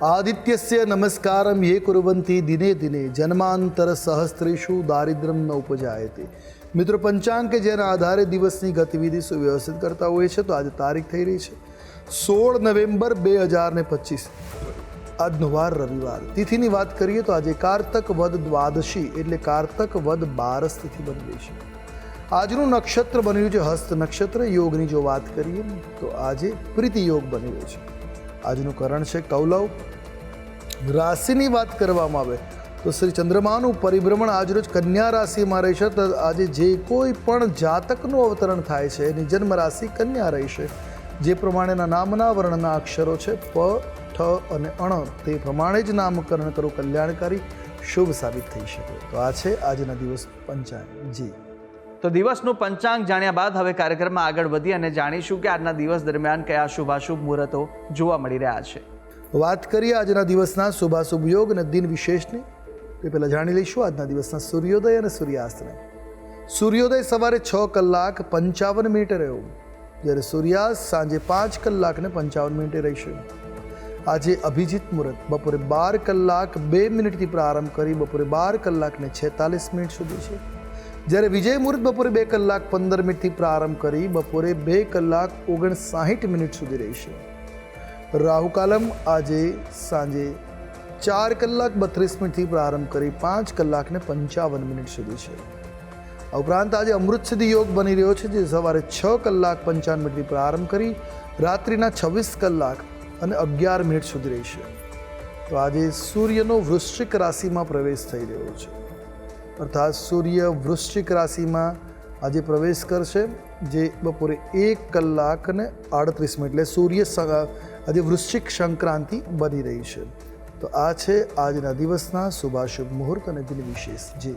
આદિત્યસ્ય નમસ્કારમ યે કુર્વંતી દિને દિને જન્માંતર દારિદ્ર્યમ ન ઉપજાયતે મિત્રો પંચાંગ કે જેના આધારે દિવસની ગતિવિધિ સુવ્યવસ્થિત કરતા હોય છે તો આજે તારીખ થઈ રહી છે સોળ નવેમ્બર બે હજાર ને પચીસ આજનો વાર રવિવાર તિથિની વાત કરીએ તો આજે કારતક વદ દ્વાદશી એટલે કારતક વદ બારસ તિથિ બની રહી છે આજનું નક્ષત્ર બન્યું છે હસ્ત નક્ષત્ર યોગની જો વાત કરીએ તો આજે પ્રીતિ યોગ બની રહ્યો છે આજનું કરણ છે કૌલવ રાશિની વાત કરવામાં આવે તો શ્રી ચંદ્રમાનું પરિભ્રમણ આજરોજ કન્યા રાશિમાં રહેશે તો આજે જે કોઈ પણ જાતકનું અવતરણ થાય છે, એની જન્મ રાશિ કન્યા રહેશે. જે પ્રમાણેના નામના વર્ણના અક્ષરો છે, પ, ઠ અને અણ, તે પ્રમાણે જ નામકરણ કરવું કલ્યાણકારી, શુભ સાબિત થઈ શકે. તો આ છે આજના દિવસ પંચાંગ. જી. તો દિવસનું પંચાંગ જાણ્યા બાદ હવે કાર્યક્રમમાં આગળ વધી અને જાણીશું કે આજના દિવસ દરમિયાન કયા શુભાશુભ મુહૂર્તો જોવા મળી રહ્યા છે. વાત કરીએ આજના દિવસના શુભાશુભ યોગ અને દિન વિશેષની. તે પહેલાં જાણી લઈશું આજના દિવસના સૂર્યોદય અને સૂર્યાસ્તને. સૂર્યોદય સવારે છ કલાક પંચાવન મિનિટે રહ્યો. જ્યારે સૂર્યાસ્ત સાંજે પાંચ કલાકને પંચાવન મિનિટે રહેશે. આજે અભિજીત મુહૂર્ત બપોરે બાર કલાક બે મિનિટથી પ્રારંભ કરી બપોરે બાર કલાકને છેતાલીસ મિનિટ સુધી છે. જ્યારે વિજય મુહૂર્ત બપોરે બે કલાક પંદર મિનિટથી પ્રારંભ કરી બપોરે બે કલાક ઓગણસાઠ મિનિટ સુધી રહેશે. રાહુકાલમ આજે સાંજે ચાર કલાક બત્રીસ મિનિટથી પ્રારંભ કરી પાંચ કલાકને પંચાવન મિનિટ સુધી છે. આ ઉપરાંત આજે અમૃતસિદ્ધિ યોગ બની રહ્યો છે, જે સવારે છ કલાક પંચાવન મિનિટથી પ્રારંભ કરી રાત્રિના છવ્વીસ કલાક અને અગિયાર મિનિટ સુધી રહેશે તો આજે સૂર્યનો વૃશ્ચિક રાશિમાં પ્રવેશ થઈ રહ્યો છે. અર્થાત સૂર્ય વૃશ્ચિક રાશિમાં આજે પ્રવેશ કરશે, જે બપોરે એક કલાક અને આડત્રીસ મિનિટ, એટલે સૂર્ય આજે વૃશ્ચિક સંક્રાંતિ બની રહી છે. તો આ છે આજના દિવસના શુભાશુભ મુહૂર્ત અને દિન વિશેષ જી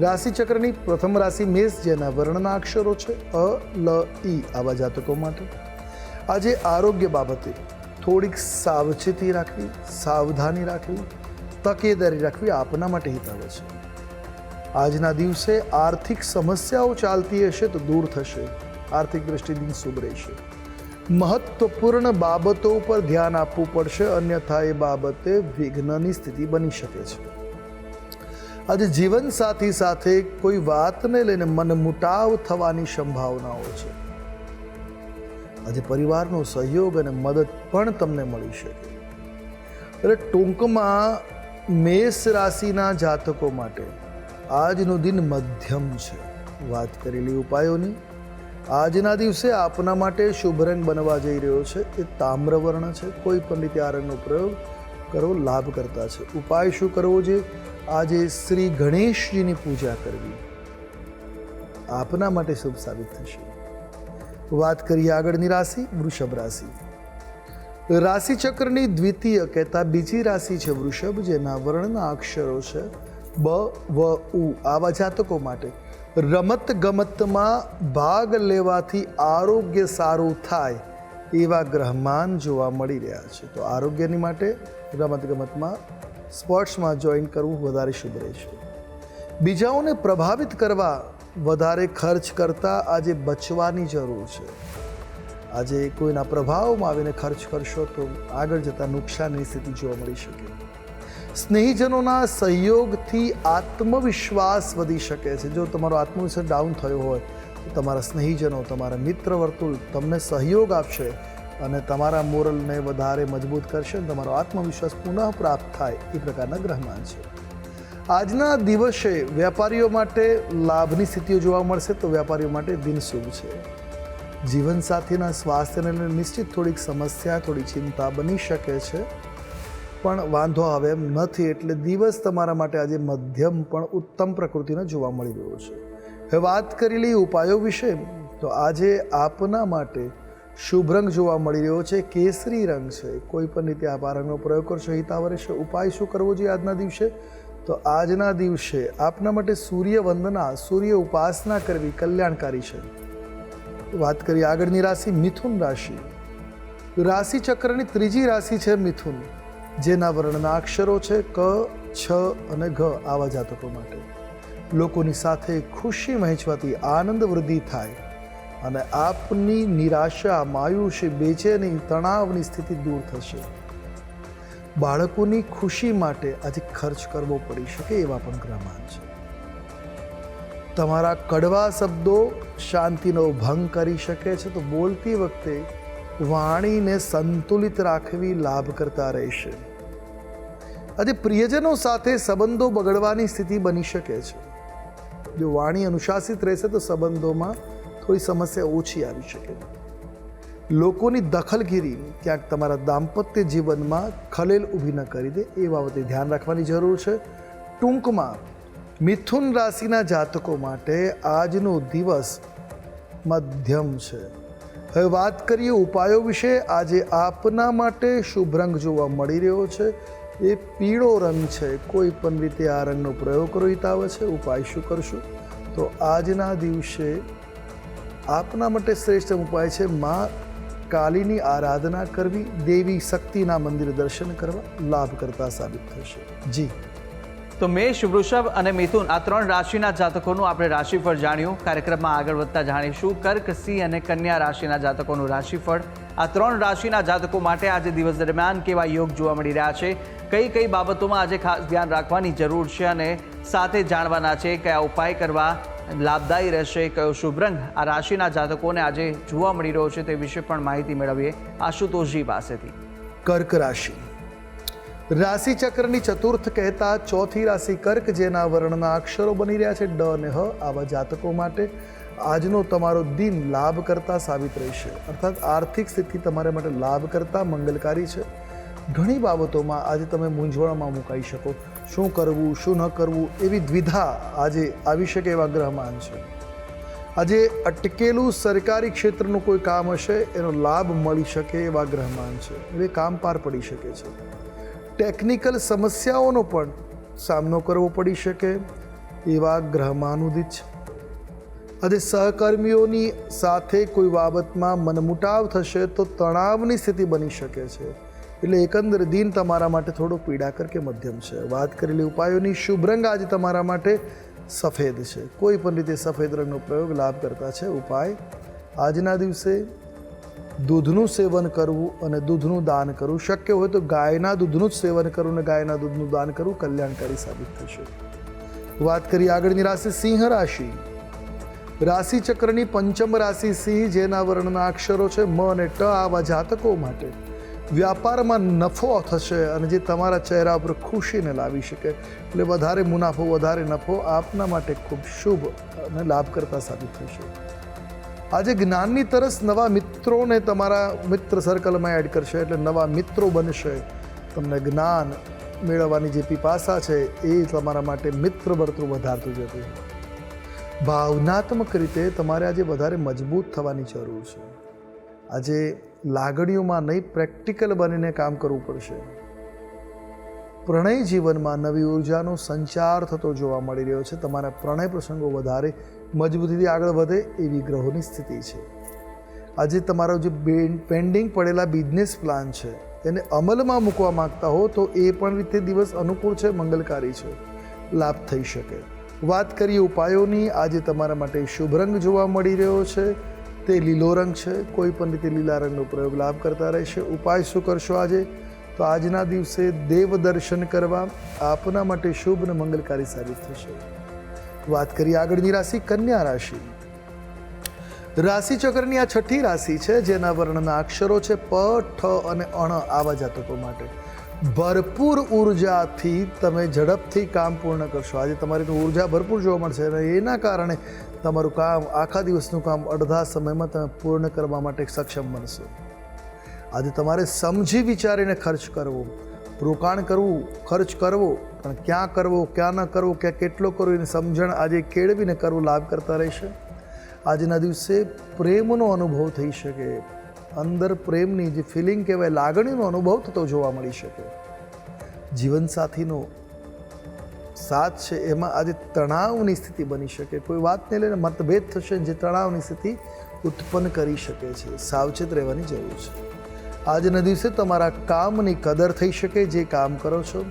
રાશિ ચક્રની પ્રથમ રાશિ મેષ, જેના વર્ણના અક્ષરો છે અ, લ ઈ આવા જાતકો માટે. આજે આરોગ્ય બાબતે થોડીક સાવચેતી રાખવી, સાવધાની રાખવી, તકેદારી રાખવી આપના માટે હિતાવ છે. આજના દિવસે આર્થિક સમસ્યાઓ ચાલતી હશે તો દૂર થશે. આર્થિક દ્રષ્ટિથી શુભ રહેશે. મહત્વપૂર્ણ બાબતો ઉપર ધ્યાન આપવું પડશે, અન્યથા એ બાબતે વિઘ્નની સ્થિતિ બની શકે છે. આજે જીવનસાથી સાથે કોઈ વાતને લઈને મન મુટાવ થવાની સંભાવનાઓ છે. આજે પરિવારનો સહયોગ અને મદદ પણ તમને મળી શકે. એટલે ટૂંકમાં મેષ રાશિના જાતકો માટે આજનું દિન મધ્યમ છે. વાત કરેલી ઉપાયોની. આજના દિવસે આપના માટે શુભ રંગ બનવા જઈ રહ્યો છે. એ તામ્રવર્ણ છે. કોઈ પણ રીતે આ રંગનો પ્રયોગ કરવો લાભ કરતા છે. ઉપાય શું કરવો જોઈએ? આજે શ્રી ગણેશજીની પૂજા કરવી આપના માટે શુભ સાબિત થશે. વાત કરીએ આગળની રાશિ, વૃષભ રાશિ. રાશિ ચક્રની દ્વિતીય કહેતા બીજી રાશિ છે વૃષભ, જેના વર્ણના અક્ષરો છે બ, વ, ઉ. આવા જાતકો માટે રમત ગમતમાં ભાગ લેવાથી આરોગ્ય સારું થાય એવા ગ્રહમાન જોવા મળી રહ્યા છે. તો આરોગ્યની માટે રમત ગમતમાં સ્પોર્ટ્સમાં જોઈન કરવું વધારે શુભ રહેશે બીજાઓને પ્રભાવિત કરવા વધારે ખર્ચ કરતાં આજે બચવાની જરૂર છે. આજે કોઈના પ્રભાવમાં આવીને ખર્ચ કરશો તો આગળ જતાં નુકસાનની સ્થિતિ જોવા મળી શકે. સ્નેહીજનોના સહયોગથી આત્મવિશ્વાસ વધી શકે છે. જો તમારો આત્મવિશ્વાસ ડાઉન થયો હોય, તો તમારા સ્નેહીજનો, તમારા મિત્ર વર્તુળ તમને સહયોગ આપશે. અને તમારા મોરલને વધારે મજબૂત કરશે અને તમારો આત્મવિશ્વાસ પુનઃ પ્રાપ્ત થાય એ પ્રકારના ગ્રહમાન છે. આજના દિવસે વેપારીઓ માટે લાભની સ્થિતિઓ જોવા મળશે તો વેપારીઓ માટે દિન શુભ છે. જીવનસાથીના સ્વાસ્થ્યને નિશ્ચિત થોડીક સમસ્યા, થોડી ચિંતા બની શકે છે. પણ વાંધો આવે એમ નથી એટલે દિવસ તમારા માટે આજે મધ્યમ પણ ઉત્તમ પ્રકૃતિનો જોવા મળી રહ્યો છે. હવે વાત કરી લઈએ ઉપાયો વિશે, તો આજે આપના માટે શુભ રંગ જોવા મળી રહ્યો છે, કેસરી રંગ છે. કોઈ પણ રીતે આ રંગનો પ્રયોગ કરશો, હિતાવર છે, ઉપાય શું કરવો જોઈએ આજના દિવસે? તો આજના દિવસે આપના માટે સૂર્ય વંદના, સૂર્ય ઉપાસના કરવી કલ્યાણકારી છે. વાત કરીએ આગળની રાશિ, મિથુન રાશિ. રાશિ ચક્રની ત્રીજી રાશિ છે મિથુન, જેના વર્ણના અક્ષરો છે ક, છ અને ઘ આવા જાતકો માટે. લોકોની સાથે ખુશી વહેંચવાથી આનંદ વૃદ્ધિ થાય. અને આપની નિરાશા, માયુષી, બેચેની તણાવની સ્થિતિ દૂર થશે. બાળકોની ખુશી માટે આજે ખર્ચ કરવો પડી શકે એવા પણ ગ્રહમાન છે. તમારા કડવા શબ્દો શાંતિનો ભંગ કરી શકે છે તો બોલતી વખતે વાણીને સંતુલિત રાખવી લાભ કરતા રહેશે. આજે પ્રિયજનો સાથે સંબંધો બગડવાની સ્થિતિ બની શકે છે. જો વાણી અનુશાસિત રહેશે તો સંબંધોમાં થોડી સમસ્યા ઓછી આવી શકે. લોકોની દખલગીરી ક્યાંક તમારા દાંપત્ય જીવનમાં ખલેલ ઊભી ન કરી દે એ બાબતે ધ્યાન રાખવાની જરૂર છે. ટૂંકમાં, મિથુન રાશિના જાતકો માટે આજનો દિવસ મધ્યમ છે. હવે વાત કરીએ ઉપાયો વિશે. આજે આપના માટે શુભ રંગ જોવા મળી રહ્યો છે. એ પીળો રંગ છે. કોઈ પણ રીતે આ રંગનો પ્રયોગ કરો આવે છે. ઉપાય શું કરશું? તો આજના દિવસે આપના માટે શ્રેષ્ઠ ઉપાય છે માં કાલીની આરાધના કરવી, દેવી શક્તિના મંદિર દર્શન કરવા, લાભ કરતા સાબિત થશે. જી. તો મેષ, વૃષભ અને મિથુન, આ ત્રણ રાશિના જાતકોનું આપણે રાશિફળ જાણ્યું. કાર્યક્રમમાં આગળ વધતા જાણીશું. કર્ક, સિંહ અને કન્યા રાશિના જાતકોનું રાશિફળ. આ ત્રણ રાશિના જાતકો માટે આજે દિવસ દરમિયાન કેવા યોગ જોવા મળી રહ્યા છે? કઈ કઈ બાબતોમાં આજે ખાસ ધ્યાન રાખવાની જરૂર છે અને સાથે જાણવાના છે કયા ઉપાય કરવા લાભદાયી રહેશે કયો શુભ રંગ? આ રાશિના જાતકોને આજે જોવા મળી રહ્યો છે તે વિશે પણ માહિતી મેળવીએ આશુતોષજી પાસેથી. કર્ક રાશિ. રાશિ ચક્રની ચતુર્થ કહેતા ચોથી રાશિ કર્ક, જેના વર્ણના અક્ષરો બની રહ્યા છે ડ અને હ. આવા જાતકો માટે આજનો તમારો દિન લાભ કરતા સાબિત રહેશે. અર્થાત આર્થિક સ્થિતિ તમારા માટે લાભ કરતા મંગલકારી છે. ઘણી બાબતોમાં આજે તમે મૂંઝવણમાં મુકાઈ શકો. શું કરવું, શું ન કરવું એવી દ્વિધા આજે આવી શકે એવા ગ્રહમાન છે. આજે અટકેલું સરકારી ક્ષેત્રનું કોઈ કામ હશે, એનો લાભ મળી શકે એવા ગ્રહમાન છે. એ કામ પાર પડી શકે છે. ટેકનિકલ સમસ્યાઓનો પણ સામનો કરવો પડી શકે એવા ગ્રહમાન ઉદિત છે. આજે સહકર્મીઓની સાથે કોઈ બાબતમાં મનમુટાવ થશે તો તણાવની સ્થિતિ બની શકે છે. એટલે એકંદર દિન તમારા માટે થોડો પીડાકર કે મધ્યમ છે. વાત કરેલી ઉપાયોની, શુભ રંગ આજે તમારા માટે સફેદ છે. કોઈ પણ રીતે સફેદ રંગનો પ્રયોગ લાભ કરતા છે. ઉપાય, આજના દિવસે દૂધનું સેવન કરવું અને દૂધનું દાન કરવું. શક્ય હોય તો ગાયના દૂધનું જ સેવન કરવું અને ગાયના દૂધનું દાન કરવું કલ્યાણકારી સાબિત થશે. વાત કરીએ આગળની રાશિ, સિંહ રાશિ. રાશિ ચક્રની પંચમ રાશિ સિંહ, જેના વર્ણના અક્ષરો છે મ અને ટ આવા જાતકો માટે. વ્યાપારમાં નફો થશે અને જે તમારા ચહેરા પર ખુશીને લાવી શકે. એટલે વધારે મુનાફો, વધારે નફો આપના માટે ખૂબ શુભ અને લાભકર્તા સાબિત થશે આજે જ્ઞાનની તરસ નવા મિત્રોને તમારા મિત્ર સર્કલમાં એડ કરશે એટલે નવા મિત્રો બનશે. તમને જ્ઞાન મેળવવાની જે પીપાસા છે એ તમારા માટે મિત્ર વર્તુળ વધારતું જતું ભાવનાત્મક રીતે તમારે આજે વધારે મજબૂત થવાની જરૂર છે. આજે લાગણીઓમાં નહીં, પ્રેક્ટિકલ બનીને કામ કરવું પડશે. પ્રણય જીવનમાં નવી ઉર્જાનો સંચાર થતો જોવા મળી રહ્યો છે. તમારા પ્રણય પ્રસંગો વધારે મજબૂતીથી આગળ વધે એવી ગ્રહોની સ્થિતિ છે. આજે તમારો જે પેન્ડિંગ પડેલા બિઝનેસ પ્લાન છે એને અમલમાં મૂકવા માંગતા હો તો એ પણ રીતે દિવસ અનુકૂળ છે, મંગલકારી છે. લાભ થઈ શકે. વાત કરીએ ઉપાયોની. આજે તમારા માટે શુભ રંગ જોવા મળી રહ્યો છે. તે લીલો રંગ છે. કોઈ પણ રીતે લીલા રંગનો પ્રયોગ લાભ કરતા રહેશે. ઉપાય શું કરશો આજે? તો આજના દિવસે દેવ દર્શન કરવા આપના માટે શુભ અને મંગલકારી સાબિત થશે. વાત કરીએ આગળની રાશિ, કન્યા રાશિ. રાશિ ચક્રની આ છઠ્ઠી રાશિ છે, જેના વર્ણના અક્ષરો છે, પ, ઠ અને અણ આવા જાતકો માટે. ભરપૂર ઉર્જાથી તમે ઝડપથી કામ પૂર્ણ કરશો. આજે તમારી ઊર્જા ભરપૂર જોવા મળશે અને એના કારણે તમારું કામ આખા દિવસનું કામ અડધા સમયમાં તમે પૂર્ણ કરવા માટે સક્ષમ બનશો. આજે તમારે સમજી વિચારીને ખર્ચ કરવો, રોકાણ કરવું, ખર્ચ કરવો, પણ ક્યાં કરવો, ક્યાં ન કરવો, ક્યાં કેટલો કરવો, એની સમજણ આજે કેળવીને કરવું લાભ કરતા રહેશે. આજના દિવસે પ્રેમનો અનુભવ થઈ શકે. અંદર પ્રેમની જે ફિલિંગ કહેવાય, લાગણીનો અનુભવ થતો જોવા મળી શકે. જીવનસાથીનો સાથ છે, એમાં આજે તણાવની સ્થિતિ બની શકે. કોઈ વાતને લઈને મતભેદ થશે જે તણાવની સ્થિતિ ઉત્પન્ન કરી શકે છે. સાવચેત રહેવાની જરૂર છે. આજના દિવસે તમારા કામની કદર થઈ શકે, જે કામ કરો છો.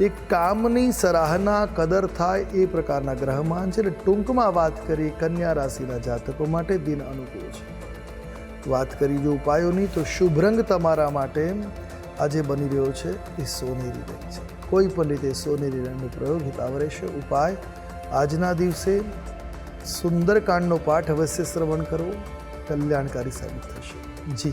એ કામની સરાહના કદર થાય એ પ્રકારના ગ્રહમાન છે. એટલે ટૂંકમાં વાત કરીએ કન્યા રાશિના જાતકો માટે દિન અનુકૂળ છે. વાત કરી જો ઉપાયોની, તો શુભ રંગ તમારા માટે આજે બની રહ્યો છે. એ સોનેરી રંગ છે. કોઈ પણ રીતે સોનેરી રંગનો પ્રયોગ હિતાવ રહેશે ઉપાય. આજના દિવસે સુંદરકાંડનો પાઠ અવશ્ય શ્રવણ કરવો કલ્યાણકારી સાબિત થશે. જી.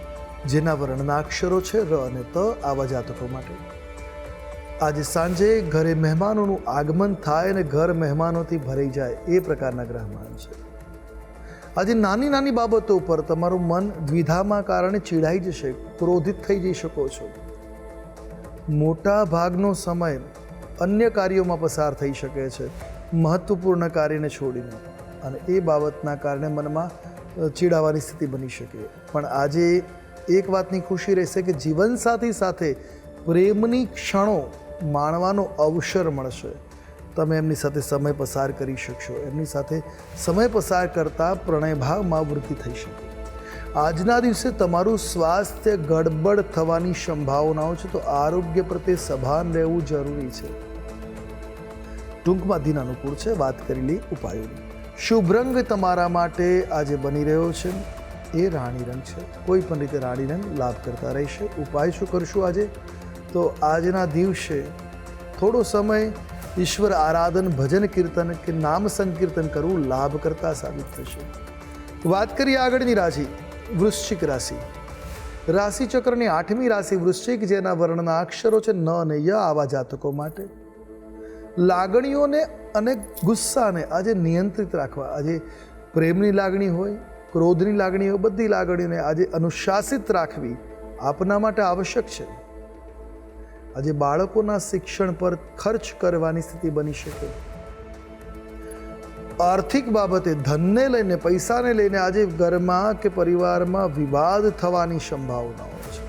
જેના વર્ણના અક્ષરો છે ર અને ત આવા જાતકો માટે. આજે સાંજે ઘરે મહેમાનોનું આગમન થાય અને ઘર મહેમાનોથી ભરાઈ જાય એ પ્રકારના ગ્રહમાન છે. આજે નાની નાની બાબતો ઉપર તમારું મન દ્વિધામાં કારણે ચીડાઈ જશે, ક્રોધિત થઈ જઈ શકો છો. મોટા ભાગનો સમય અન્ય કાર્યોમાં પસાર થઈ શકે છે, મહત્વપૂર્ણ કાર્યને છોડીને. અને એ બાબતના કારણે મનમાં ચીડાવાની સ્થિતિ બની શકે. પણ આજે એક વાતની ખુશી રહેશે કે જીવનસાથી સાથે પ્રેમની ક્ષણો માણવાનો અવસર મળશે. તમે એમની સાથે સમય પસાર કરી શકશો. એમની સાથે સમય પસાર કરતાં પ્રણયભાવમાં વૃદ્ધિ થઈ શકે. આજના દિવસે તમારું સ્વાસ્થ્ય ગડબડ થવાની સંભાવનાઓ છે તો આરોગ્ય પ્રત્યે સભાન રહેવું જરૂરી છે. ટૂંકમાં દિન અનુકૂળ છે. વાત કરી લઈ ઉપાયોની. શુભ રંગ તમારા માટે આજે બની રહ્યો છે. એ રાણી રંગ છે. કોઈ પણ રીતે રાણી રંગ લાભ કરતા રહેશે. ઉપાય શું કરશું આજે? તો આજના દિવસે થોડો સમય ઈશ્વર આરાધન, ભજન, કીર્તન કે નામ સંકીર્તન કરવું લાભ કરતા સાબિત થશે. વાત કરીએ આગળની રાશિ, વૃશ્ચિક રાશિ. રાશિ ચક્રની આઠમી રાશિ વૃશ્ચિક, જેના વર્ણના અક્ષરો છે ન અને ય આવા જાતકો માટે. લાગણીઓને અને ગુસ્સાને આજે નિયંત્રિત રાખવા. આજે પ્રેમની લાગણી હોય ક્રોધની લાગણીઓ, બધી લાગણીઓને આજે અનુશાસિત રાખવી આપના માટે આવશ્યક છે. આજે બાળકોના શિક્ષણ પર ખર્ચ કરવાની સ્થિતિ બની શકે. આર્થિક બાબતે ધનને લઈને, પૈસાને લઈને આજે ઘરમાં કે પરિવારમાં વિવાદ થવાની સંભાવનાઓ છે.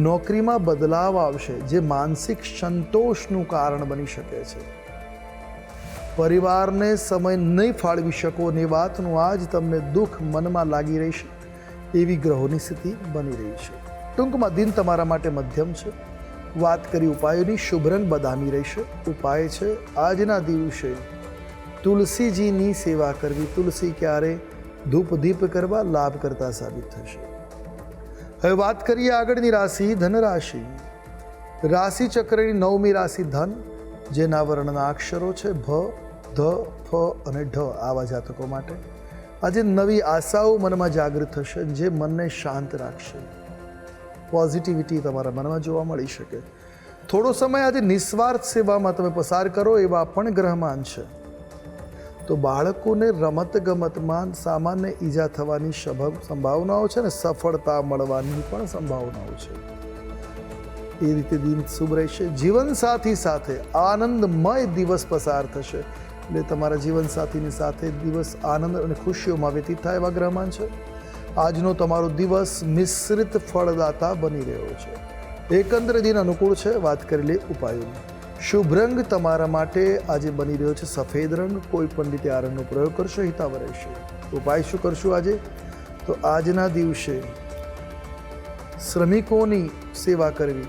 નોકરીમાં બદલાવ આવશે, જે માનસિક સંતોષનું કારણ બની શકે છે. પરિવારને સમય નહીં ફાળવી શકો ને વાતનું આજ તમને દુઃખ મનમાં લાગી રહેશે એવી ગ્રહોની સ્થિતિ બની રહી છે. ટૂંકમાં દિન તમારા માટે મધ્યમ છે. વાત કરી ઉપાયોની શુભ રંગ બદામી રહેશે. ઉપાય છે આજના દિવસે તુલસીજીની સેવા કરવી. તુલસી ક્યારે ધૂપ દીપ કરવા લાભ કરતા સાબિત થશે. હવે વાત કરીએ આગળની રાશિ ધન રાશિ રાશિ ચક્રની નવમી રાશિ ધન, જેના વર્ણના અક્ષરો છે ભ ધ, ફ અને ઢ આવા જાતકો માટે. આજે નવી આશાઓ મનમાં જાગૃત થશે જે મનને શાંત રાખશે. પોઝિટિવિટી તમારા મનમાં જોવા મળી શકે. થોડો સમય આજે નિસ્વાર્થ સેવામાં તમે પસાર કરો એવા પણ ગ્રહમાન છે. તો બાળકોને રમત ગમતમાં સામાન્ય ઈજા થવાની સંભાવનાઓ છે ને સફળતા મળવાની પણ સંભાવનાઓ છે. એ રીતે દિન શુભ રહેશે. જીવનસાથી સાથે આનંદમય દિવસ પસાર થશે. એટલે તમારા જીવનસાથીની સાથે દિવસ આનંદ અને ખુશીઓમાં વ્યતીત થાય એવા ગ્રહમાન છે. આજનો તમારો દિવસ મિશ્રિત ફળદાતા બની રહ્યો છે. એકંદર દિન અનુકૂળ છે, વાત કરી લે ઉપાયોની. શુભ રંગ તમારા માટે આજે બની રહ્યો છે, સફેદ રંગ. કોઈ પણ રીતે આ રંગનો પ્રયોગ કરશો હિતાવ રહેશે. ઉપાય શું કરશું આજે? તો આજના દિવસે શ્રમિકોની સેવા કરવી.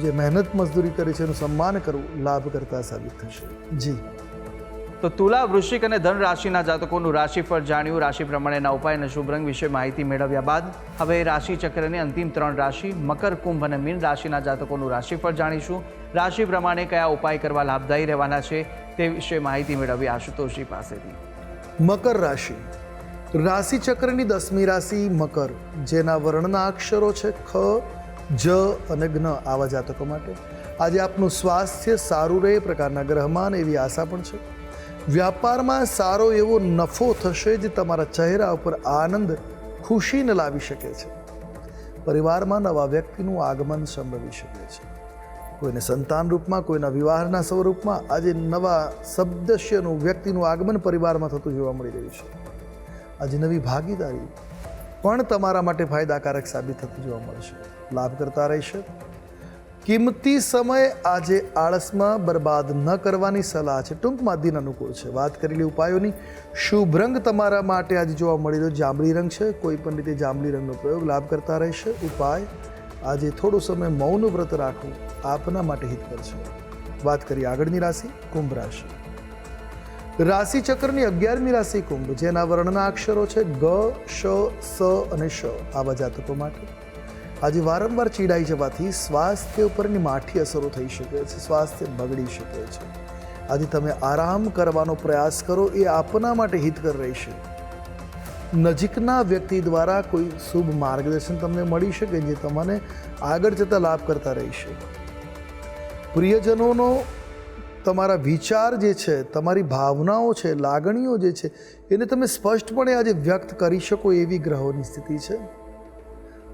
જે મહેનત મજદૂરી કરે છે, એનું સન્માન કરવું, લાભકર્તા સાબિત થશે. જી. તો તુલા વૃશ્ચિક અને ધન રાશિના જાતકોનું રાશિફળ જાણ્યું. રાશિ પ્રમાણેના ઉપાય અને શુભ રંગ વિશે માહિતી મેળવ્યા બાદ હવે રાશિ ચક્રની અંતિમ ત્રણ રાશિ, મકર, કુંભ અને મીન રાશિના જાતકોનું રાશિફળ જાણીશું. રાશિ પ્રમાણે કયા ઉપાય કરવા લાભદાયી રહેવાના છે તે વિશે માહિતી મેળવી આશુતોષજી પાસેથી. મકર રાશિ. રાશિ ચક્રની દસમી રાશિ મકર, જેના વર્ણના અક્ષરો છે ખ, જ અને જ્ઞ આવા જાતકો માટે. આજે આપનું સ્વાસ્થ્ય સારું રહે પ્રકારના ગ્રહમાન એવી આશા પણ છે. વ્યાપારમાં સારો એવો નફો થશે જે તમારા ચહેરા ઉપર આનંદ, ખુશીને લાવી શકે છે. પરિવારમાં નવા વ્યક્તિનું આગમન સંભવી શકે છે. કોઈને સંતાન રૂપમાં, કોઈના વિવાહના સ્વરૂપમાં આજે નવા સદસ્યનું, વ્યક્તિનું આગમન પરિવારમાં થતું જોવા મળી રહ્યું છે. આજે નવી ભાગીદારી પણ તમારા માટે ફાયદાકારક સાબિત થતી જોવા મળશે. લાભ કરતા રહેશે કિંમતી સમય આજે આળસમાં બરબાદ ન કરવાની સલાહ છે. ટૂંકમાં દિન અનુકૂળ છે. વાત કરેલી ઉપાયોની. શુભ રંગ તમારા માટે આજે જોવા મળી રહ્યો. જાંબલી રંગ છે. કોઈ પણ રીતે જાંબલી રંગનો પ્રયોગ લાભ કરતા રહેશે. ઉપાય, આજે થોડો સમય મૌન વ્રત રાખવું આપના માટે હિતકર છે. વાત કરીએ આગળની રાશિ, કુંભ રાશિ. રાશિ ચક્રની અગિયારમી રાશિ, કુંભ, જેના વર્ણના અક્ષરો છે ગ, શ, સ અને શ. આવા જાતકો માટે આજે વારંવાર ચીડાઈ જવાથી સ્વાસ્થ્ય ઉપરની માઠી અસરો થઈ શકે છે, સ્વાસ્થ્ય બગડી શકે છે. આજે તમે આરામ કરવાનો પ્રયાસ કરો, એ આપના માટે હિતકર રહેશે. નજીકના વ્યક્તિ દ્વારા કોઈ શુભ માર્ગદર્શન તમને મળી શકે, જે તમને આગળ જતાં લાભ કરતા રહેશે. પ્રિયજનોનો તમારા વિચાર જે છે, તમારી ભાવનાઓ છે, લાગણીઓ જે છે, એને તમે સ્પષ્ટપણે આજે વ્યક્ત કરી શકો એવી ગ્રહોની સ્થિતિ છે.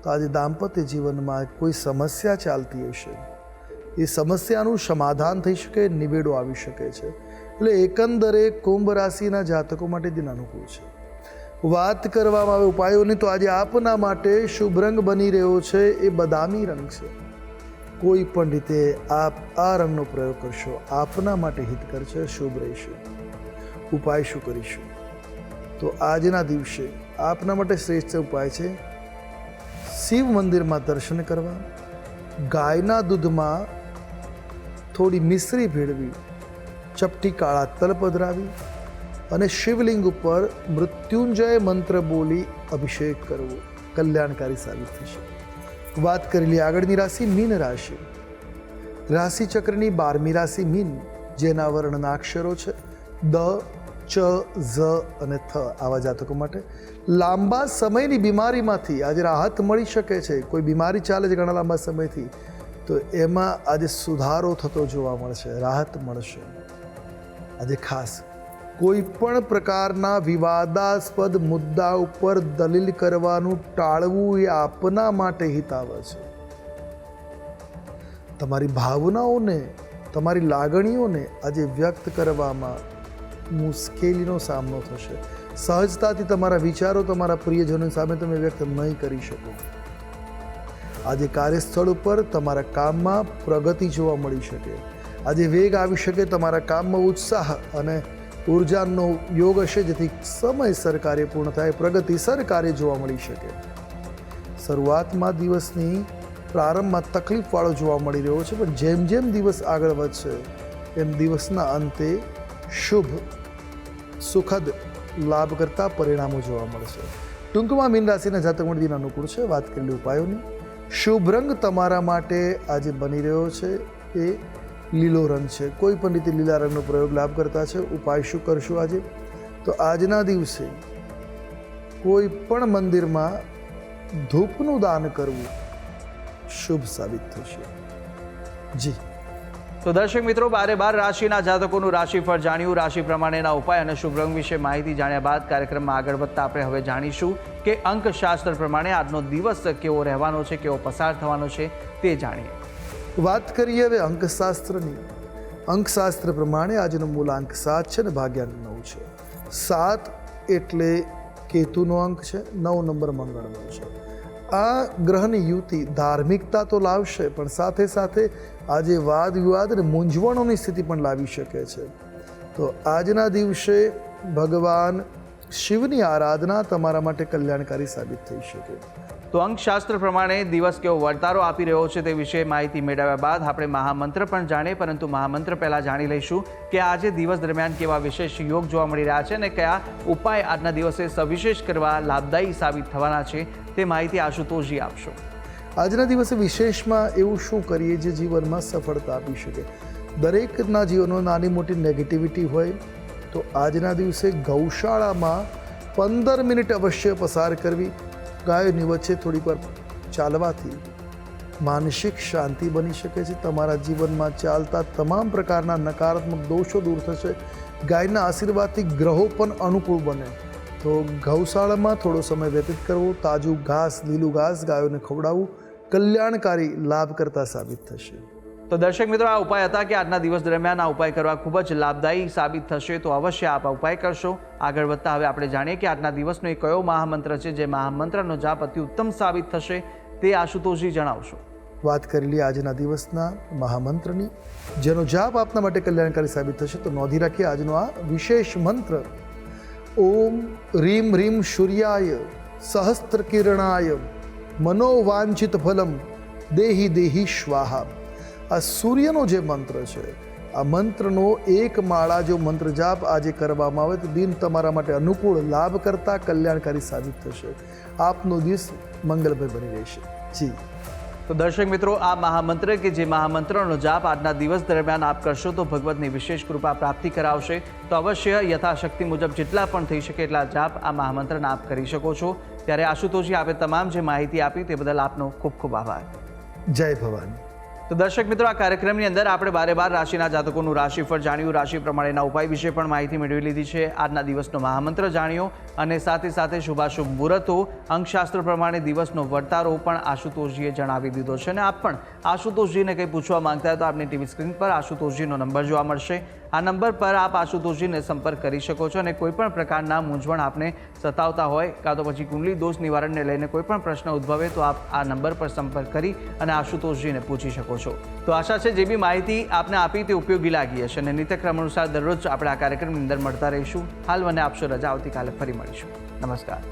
તો આજે દાંપત્ય જીવનમાં કોઈ સમસ્યા ચાલતી હશે? એ સમસ્યાનું સમાધાન થઈ શકે, નિવેડો આવી શકે છે. એટલે એકંદરે કુંભ રાશિના જાતકો માટે દિન અનુકૂળ છે. વાત કરવામાં આવે ઉપાયોની, તો આજે આપના માટે શુભ રંગ બની રહ્યો છે, એ બદામી રંગ છે. કોઈ પણ રીતે આપ આ રંગનો પ્રયોગ કરશો, આપના માટે હિતકર છે, શુભ રહેશે. ઉપાય શું કરીશું? તો આજના દિવસે આપના માટે શ્રેષ્ઠ ઉપાય છે શિવ મંદિરમાં દર્શન કરવા, ગાયના દૂધમાં થોડી મિશ્રી ભેળવી, ચપટી કાળા તલ પધરાવી અને શિવલિંગ ઉપર મૃત્યુંજય મંત્ર બોલી અભિષેક કરવો. કલ્યાણકારી સાબિત થશે વાત કરેલી આગળની રાશિ મીન રાશિ. રાશિચક્રની બારમી રાશિ મીન, જેના વર્ણના અક્ષરો છે દ, ચ, ઝ અને થ આવા જાતકો માટે લાંબા સમયની બીમારીમાંથી આજે રાહત મળી શકે છે. કોઈ બીમારી ચાલે છે ઘણા લાંબા સમયથી, તો એમાં આજે સુધારો થતો જોવા મળશે, રાહત મળશે. આજે ખાસ કોઈ પણ પ્રકારના વિવાદાસ્પદ મુદ્દા ઉપર દલીલ કરવાનું ટાળવું એ આપના માટે હિતાવ છે. તમારી ભાવનાઓને, તમારી લાગણીઓને આજે વ્યક્ત કરવામાં મુશ્કેલીનો સામનો થશે. સહજતાથી તમારા વિચારો તમારા પ્રિયજનો સામે તમે વ્યક્ત નહીં કરી શકો. આજે કાર્યસ્થળ ઉપર તમારા કામમાં પ્રગતિ જોવા મળી શકે. આજે વેગ આવી શકે તમારા કામમાં ઉત્સાહ અને ઉર્જાનો યોગ હશે જેથી સમયસર કાર્ય પૂર્ણ થાય, પ્રગતિસર કાર્ય જોવા મળી શકે. શરૂઆતમાં દિવસની પ્રારંભમાં તકલીફવાળો જોવા મળી રહ્યો છે, પણ જેમ જેમ દિવસ આગળ વધશે, એમ દિવસના અંતે શુભ, સુખદ લાભ કરતા પરિણામો જોવા મળશે. ટૂંકમાં મીન રાશિના જાતક દિન અનુકૂળ છે. વાત કરેલી ઉપાયોની. શુભ રંગ તમારા માટે આજે બની રહ્યો છે. એ લીલો રંગ છે. કોઈ પણ રીતે લીલા રંગનો પ્રયોગ લાભ કરતા છે. ઉપાય શું કરશું આજે? તો આજના દિવસે કોઈ પણ મંદિરમાં ધૂપનું દાન કરવું શુભ સાબિત થશે. જી. તો દર્શક મિત્રો, બારે બાર રાશિના જાતકોનું રાશિફળ જાણ્યું. રાશિ પ્રમાણેના ઉપાય અને શુભ રંગ વિશે માહિતી જાણ્યા બાદ કાર્યક્રમમાં આગળ વધતા આપણે હવે જાણીશું કે અંકશાસ્ત્ર પ્રમાણે આજનો દિવસ કેવો રહેવાનો છે, કેવો પસાર થવાનો છે તે જાણીએ. વાત કરીએ હવે અંકશાસ્ત્રની. અંકશાસ્ત્ર પ્રમાણે આજનો મૂલાંક સાત છે ને ભાગ્યાંક નવ છે. સાત એટલે કેતુનો અંક છે, નવ નંબર મંગળનો છે. આ ગ્રહની યુતિ ધાર્મિકતા તો લાવશે, પણ સાથે સાથે આજે વાદ વિવાદ અને મૂંઝવણોની સ્થિતિ પણ લાવી શકે છે. તો આજના દિવસે ભગવાન શિવની આરાધના તમારા માટે કલ્યાણકારી સાબિત થઈ શકે. તો અંકશાસ્ત્ર પ્રમાણે દિવસ કેવો વર્તારો આપી રહ્યો છે તે વિશે માહિતી મેળવ્યા બાદ આપણે મહામંત્ર પણ જાણીએ, પરંતુ મહામંત્ર પહેલાં જાણી લઈશું કે આજે દિવસ દરમિયાન કેવા વિશેષ યોગ જોવા મળી રહ્યા છે અને કયા ઉપાય આજના દિવસે સવિશેષ કરવા લાભદાયી સાબિત થવાના છે તે માહિતી આશુતોષજી આપશો. આજના દિવસે વિશેષમાં એવું શું કરીએ જે જીવનમાં સફળતા આપી શકે? દરેકના જીવનમાં નાની મોટી નેગેટિવિટી હોય તો આજના દિવસે ગૌશાળામાં પંદર મિનિટ અવશ્ય પસાર કરવી ગાયોની વચ્ચે થોડીક વાર ચાલવાથી માનસિક શાંતિ બની શકે છે. તમારા જીવનમાં ચાલતા તમામ પ્રકારના નકારાત્મક દોષો દૂર થશે. ગાયના આશીર્વાદથી ગ્રહો પણ અનુકૂળ બને. તો ગૌશાળામાં થોડો સમય વ્યતીત કરવો. તાજું ઘાસ, લીલું ઘાસ ગાયોને ખવડાવવું કલ્યાણકારી લાભ કરતા સાબિત થશે. તો દર્શક મિત્રો, આ ઉપાય હતા કે આજના દિવસ દરમિયાન આ ઉપાય કરવા ખૂબ જ લાભદાયી સાબિત થશે. તો અવશ્ય આપ ઉપાય કરશો. આગળ વધતા હવે આપણે જાણીએ કે આજના દિવસનો એ કયો મહામંત્ર છે જે મહામંત્રનો જાપ અતિ ઉત્તમ સાબિત થશે તે આશુતોષજી જણાવશો. વાત કરેલી આજના દિવસના મહામંત્રની. જેનો જાપ આપના માટે કલ્યાણકારી સાબિત થશે, તો નોંધી રાખીએ આજનો આ વિશેષ મંત્ર. ઓમ રીમ રીમ સૂર્યાય સહસ્ત્ર કિરણાય મનોવાંછિત ફલમ દેહી દેહી સ્વાહા આ સૂર્યનો જે મંત્ર છે આ મંત્રનો એક માળા જો મંત્ર જાપ આજે કરવામાં આવે તો દિન તમારા માટે અનુકૂળ લાભ કરતા કલ્યાણકારી સાબિત થશે. આપનો દિવસ મંગલમય બની રહેશે. જી. તો દર્શક મિત્રો આ મહામંત્ર કે જે મહામંત્રનો જાપ આજના દિવસ દરમિયાન આપ કરશો તો ભગવતની વિશેષ કૃપા પ્રાપ્તિ કરાવશે. તો અવશ્ય યથાશક્તિ મુજબ જેટલા પણ થઈ શકે એટલા જાપ આ મહામંત્રને આપ કરી શકો છો. ત્યારે આશુતોષજી આપે તમામ જે માહિતી આપી તે બદલ આપનો ખૂબ ખૂબ આભાર. જય ભવાની. તો દર્શક મિત્રો, આ કાર્યક્રમની અંદર આપણે બારે બાર રાશિના જાતકોનું રાશિફળ જાણ્યું. રાશિ પ્રમાણેના ઉપાય વિશે પણ માહિતી મેળવી લીધી છે. આજના દિવસનો મહામંત્ર જાણ્યો. અને સાથે સાથે શુભાશુભ મુહૂર્તો. અંકશાસ્ત્ર પ્રમાણે દિવસનો વર્તારો પણ આશુતોષજીએ જણાવી દીધો છે અને આપ પણ આશુતોષજીને કંઈ પૂછવા માંગતા હોય તો આપની ટીવી સ્ક્રીન પર આશુતોષજીનો નંબર જોવા મળશે. આ નંબર પર આપ આશુતોષજીને સંપર્ક કરી શકો છો અને કોઈપણ પ્રકારના મૂંઝવણ આપને સતાવતા હોય કાં તો પછી કુંડલી દોષ નિવારણને લઈને કોઈપણ પ્રશ્ન ઉદ્ભવે તો આપ આ નંબર પર સંપર્ક કરી અને આશુતોષજીને પૂછી શકો છો. તો આશા છે જે બી માહિતી આપને આપી તે ઉપયોગી લાગી હશે અને નિત્યક્રમ અનુસાર દરરોજ આપણે આ કાર્યક્રમની અંદર મળતા રહીશું. હાલ મને આપશો રજા, આવતીકાલે ફરી મળીશું. નમસ્કાર.